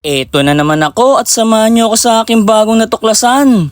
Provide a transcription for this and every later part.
Eto na naman ako at samahan niyo ako sa aking bagong natuklasan.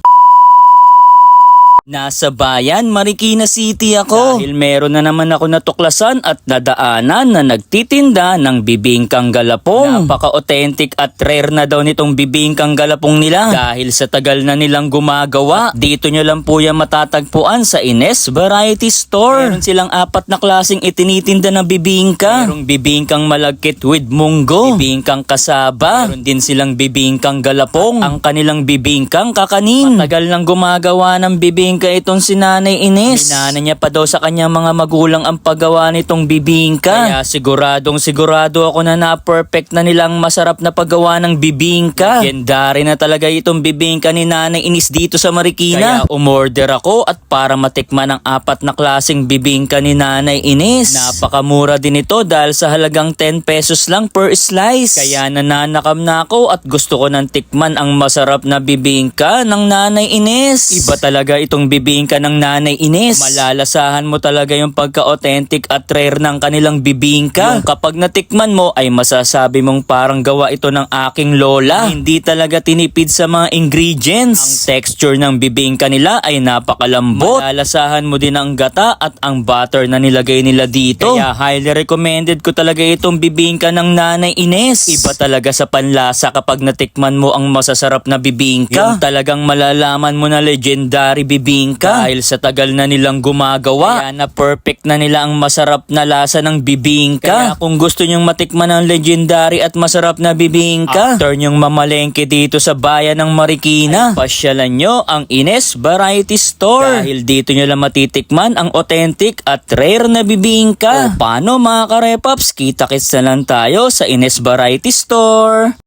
Nasa bayan, Marikina City ako. Dahil meron na naman ako natuklasan at nadaanan na nagtitinda ng bibingkang galapong. Napaka-authentic at rare na daw nitong bibingkang galapong nila. Dahil sa tagal na nilang gumagawa, dito nyo lang po yan matatagpuan sa Ines Variety Store. Meron silang apat na klaseng itinitinda na bibingka. Merong bibingkang malagkit with munggo, bibingkang kasaba, meron din silang bibingkang galapong, ang kanilang bibingkang kakanin. Matagal nang gumagawa ng bibingka itong si Nanay Ines. Minana niya pa daw sa kanyang mga magulang ang paggawa nitong bibingka. Kaya siguradong sigurado ako na na-perfect na nilang masarap na paggawa ng bibingka. Legendary na talaga itong bibingka ni Nanay Ines dito sa Marikina. Kaya umorder ako at para matikman ang apat na klaseng bibingka ni Nanay Ines. Napakamura din ito dahil sa halagang 10 pesos lang per slice. Kaya nananakam na ako at gusto ko nang tikman ang masarap na bibingka ng Nanay Ines. Iba talaga itong bibingka ng Nanay Ines. Malalasahan mo talaga yung pagka-authentic at rare ng kanilang bibingka. Yung kapag natikman mo ay masasabi mong parang gawa ito ng aking lola. Hindi talaga tinipid sa mga ingredients. Ang texture ng bibingka nila ay napakalambot. Malalasahan mo din ang gata at ang butter na nilagay nila dito. Kaya highly recommended ko talaga itong bibingka ng Nanay Ines. Iba talaga sa panlasa kapag natikman mo ang masasarap na bibingka. Yung talagang malalaman mo na legendary bibingka dahil sa tagal na nilang gumagawa. Kaya na perfect na nila ang masarap na lasa ng bibingka. Kaya kung gusto nyong matikman ang legendary at masarap na bibingka, after nyong mamalengke dito sa bayan ng Marikina, ay pasyalan nyo ang Ines Variety Store. Dahil dito nyo lang matitikman ang authentic at rare na bibingka. O paano mga karepaps, kita-kits na lang tayo sa Ines Variety Store.